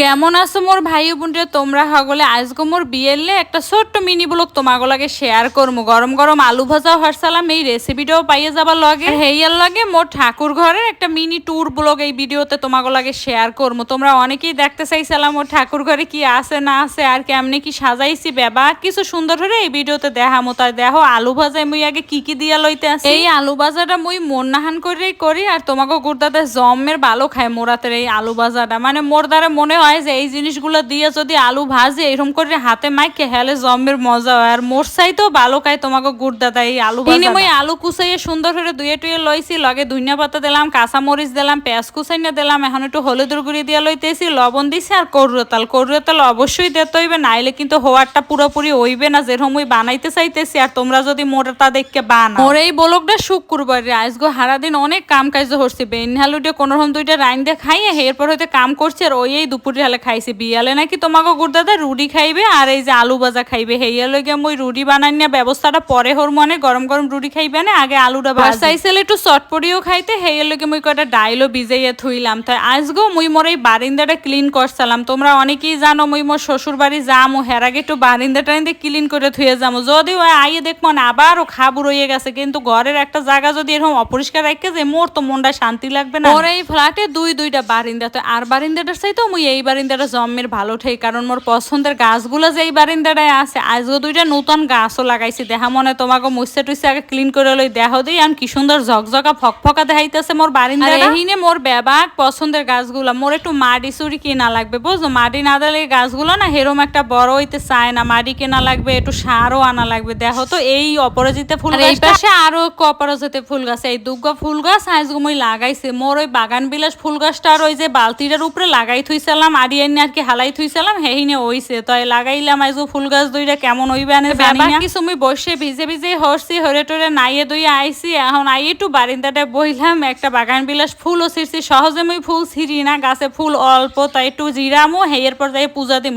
কেমন আছো মোর ভাই বোনরা? তোমরা হগলে আজকে মোর বিয়েলে একটা ছোট্ট মিনি ব্লগ তোমাকে লাগে শেয়ার করব গরম গরম আলু ভাজা হারসালাম এই রেসিপিটাও পাইয়ে যাবার লগে। হেয়ার লাগে মোর ঠাকুর ঘরের একটা মিনি ট্যুর ব্লগ এই ভিডিওতে তোমাকে লাগে শেয়ার করব তোমরা অনেকেই দেখতে চাইছিলাম মোর ঠাকুর ঘরে কি আছে, না আছে, আর কেমনে কি সাজাইছি বেবা কিছু সুন্দর হলে এই ভিডিওতে দেখামো। তাই দেখো, আলু ভাজা মুই আগে কি কি দিয়া লইতে আসি? এই আলু ভাজাটা মুই মন নাহান করেই করি, আর তোমাকে গুড়দাতে জমের ভালো খায় মোরাতের এই আলু ভাজাটা। মানে মোর দ্বারা মনে হয় যে এই জিনিসগুলো দিয়ে যদি আলু ভাজে এরকম করে হাতে মাইকে হেলে জমের মজা হয়। আর মোর চাইতেও ভালো খায় তোমাকে গুড়দাতা এই আলু মই আলু কুচাইয়ে সুন্দর করে দুয়ে টুয়ে লইছি লগে ধনিয়া পাতা দিলাম কাঁচা মরিচ দিলাম পেঁয়াজ কুচাইনা দিলাম এখন একটু হলুদের গুঁড়ি দিয়ে লইতেছি লবণ দিছি আর করুতাল করুতাল অবশ্যই দিতে হইবে নাইলে কিন্তু হোয়ারটা পুরোপুরি হইবে না যেরকম ওই বানাইতে চাইতেছি আর তোমরা যদি মোরটা দেখকে বানা মোর এই বলকটা শুক্রবার আজগো হারাদিন অনেক কাম কাজ হচ্ছে বেন হালুটে কোনো রকম দুইটা রাইন দিয়ে খাইয়ে এরপর হইতে কাম করছে আর ওই এই দুপুরে হালে খাইছে বিয়ালে নাকি তোমাকে গুড়দাদা রুটি খাইবে আর এই যে আলু ভাজা খাইবে। হেইয়া লইগে মই রুটি বানাই না ব্যবস্থাটা পরে হর মনে গরম গরম রুটি খাইবে না আগে আলুটা ভাজাইছিল একটু চটপটিও খাইতে হেইয়া লইগে মই কয়টা ডাইলও ভিজাইয়া থইলাম তাই আজগো মুই মোর এই বারিন্দাটা ক্লিন করছিলাম তোমরা অনেকেই জানো মুই মোর শ্বশুর বাড়ি যামো হের আগে একটু বারিন্দা টারিন্দা ক্লিন করে থুয়ে যাম। যদি ওই আইয়ে দেখব না আবারও খাবু রয়ে গেছে কিন্তু ঘরের একটা জায়গা যদি এরকম অপরিষ্কার রাখে যে মোর তো মনটা শান্তি লাগবে না। মোর এই ফ্ল্যাটে দুই দুইটা বারিন্দা তো আর বারিন্দাটার চাইতো মুই এই বারিন্দাটা জন্মের ভালো ঠাই কারণ মোর পছন্দের গাছগুলো যে এই বারিন্দাটায় আছে আজও দুইটা নতুন গাছও লাগাইছি। দেখা মনে তোমাকে মুছে টুসে আগে ক্লিন করে লই দেহ দিই আর কি সুন্দর ঝকঝকা ফকফকা দেখাইতেছে মোর বারিন্দা এহিনে মোর ব্যাবাক পছন্দের গাছগুলো মোর একটু মাটি চুরি কিনা লাগবে বুঝছ? মাটি না দিলে গাছগুলো না হেরম একটা বড় হইতে চায় না মাটি কেনা লাগবে একটু সারও আনা লাগবে। দেখো তো এই অপরাজিতে ফুল এই পাশে আরও এক অপরাজিতে ফুল গাছ এই দুর্গা ফুল গাছ আজকে মই লাগাইছে। মোর ওই বাগান বিলাস ফুল গাছটা আর ওই যে বালতিটার উপরে লাগাই থুইছিলাম আড়ি আনি আর কি হালাই থুইছিলাম হেহিনে ওইছে তাই লাগাইলাম আইজো ফুল গাছ দুইটা কেমন হইবে আনে জানি না কিছু মুই বসে ভিজে ভিজে হরছি হরে টরে নাইয়ে দইয়ে আইছি। এখন আই একটু বারিন্দাটা বইলাম একটা বাগান বিলাস ফুলও ছিঁড়ছি সহজে মই ফুল ছিঁড়ি না গাছে ফুল অল্প তাই একটু জিরামো হেয়ের পর যাই পূজা দিম।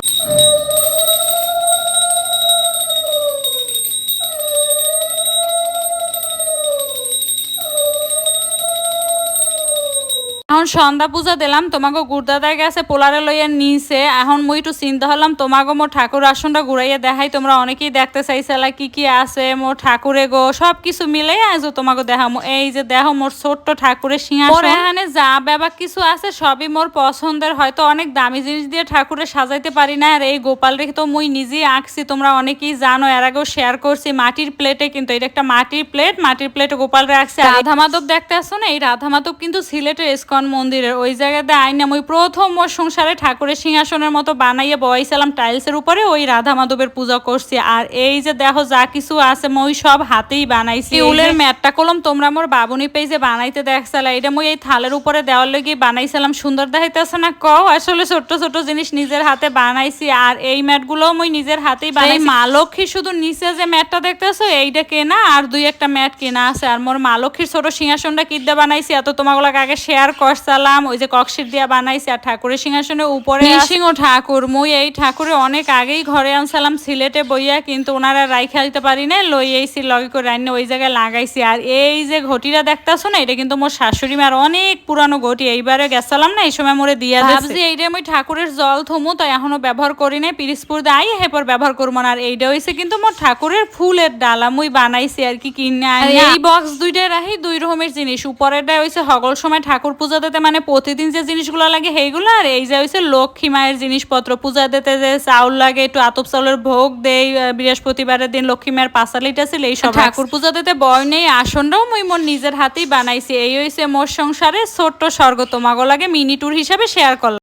এখন সন্ধ্যা পূজা দিলাম তোমাকে গুরদাদার গেছে পোলারে লইয়া নিছে। এখন মুই একটু চিন্তা হলাম তোমাকে মোর ঠাকুর আসনটা ঘুরাইয়া দেখাই তোমরা অনেকেই দেখতে চাইছিলা কি কি আছে মোর ঠাকুরে গো সব কিছু মিলে আজও তোমাকে দেখামো। এই যে দেখো মোর ছোট্ট ঠাকুরের সিংহাসন। এখানে যা ব্যাপার কিছু আছে সবই মোর পছন্দের হয়তো অনেক দামি জিনিস দিয়ে ঠাকুরে সাজাইতে পারি না। আর এই গোপাল রেখে তো মুই নিজেই আঁকছি তোমরা অনেকেই জানো এর আগেও শেয়ার করছি মাটির প্লেটে কিন্তু এটা একটা মাটির প্লেট মাটির প্লেটে গোপাল রাখছে। রাধা মাধব দেখতে আসো না এই রাধা মাধব কিন্তু সিলেটের ইস্কন মন্দিরের ওই জায়গাতে আইনাম ওই প্রথম মোর সংসারে ঠাকুরের সিংহাসনের মতো বানাইয়ে বয়াইছিলাম টাইলসের উপরে ওই রাধা মাধবের পূজা করছি। আর এই যে দেখো যা কিছু আছে মই সব হাতেই বানাইছি। উলের ম্যাটটা কলম তোমরা মোর বাবুনি পেজে বানাইতে দেখছিলা এটা মই এই থালের উপরে দেওয়ার লেগে বানাইছিলাম। সুন্দর দেখাইতেছে না? কও আসলে ছোট্ট ছোট জিনিস নিজের হাতে বানাইছি। আর এই ম্যাটগুলো মই নিজের হাতেই বানাই মা লক্ষ্মী শুধু নিচে যে ম্যাটটা দেখতেছো এইটা কেনা আর দুই একটা ম্যাট কেনা আছে। আর মোর মা লক্ষ্মীর ছোট সিংহাসনটা কিদ্দা বানাইছি এত তোমাগুলোকে আগে শেয়ার করছিলাম ওই যে কক্সির দিয়া বানাইছি আর ঠাকুরের সিংহাসনের উপরে সিংহ ঠাকুর মুই এই ঠাকুরে অনেক আগেই ঘরে আনছিলাম সিলেটে বইয়া কিন্তু ওনারা রাইখা দিতে পারি না লই এইছি লগে করে রান্না ওই জায়গায় লাগাইছি। আর এই যে ঘটিটা দেখতেছো না এটা কিন্তু মোর শাশুড়ি মার অনেক পুরানো ঘটি এইবারে গেছিলাম না এই সময় মোরে দিয়া ভাবছি এইটা আমি ঠাকুরের জল থমু তাই এখনও ব্যবহার করি নাই পিরিসপুর দাই হেপর ব্যবহার করব না আর এইটা হইছে কিন্তু মোর ঠাকুরের ফুলের ডালা মুই বানাইছি আর কি কিনে এই বক্স দুইটা রাখি দুই রকমের জিনিস উপরেরটা হইছে হগল সময় ঠাকুর পূজা দিতে মানে প্রতিদিন যে জিনিসগুলো লাগে সেইগুলো আর এই যে হয়েছে লক্ষ্মী মায়ের জিনিসপত্র পূজা দিতে যে চাউল লাগে একটু আতপ চাউলের ভোগ দেই বৃহস্পতিবারের দিন লক্ষ্মী মায়ের পাঁচালিটা ছিল এইসব ঠাকুর পূজা দিতে বয় নেই আসনটাও মুই মোর নিজের হাতেই বানাইছি এই হয়েছে মোর সংসারে ছোট্ট স্বর্গ তোমাগো লাগে মিনি ট্যুর হিসাবে শেয়ার করলাম।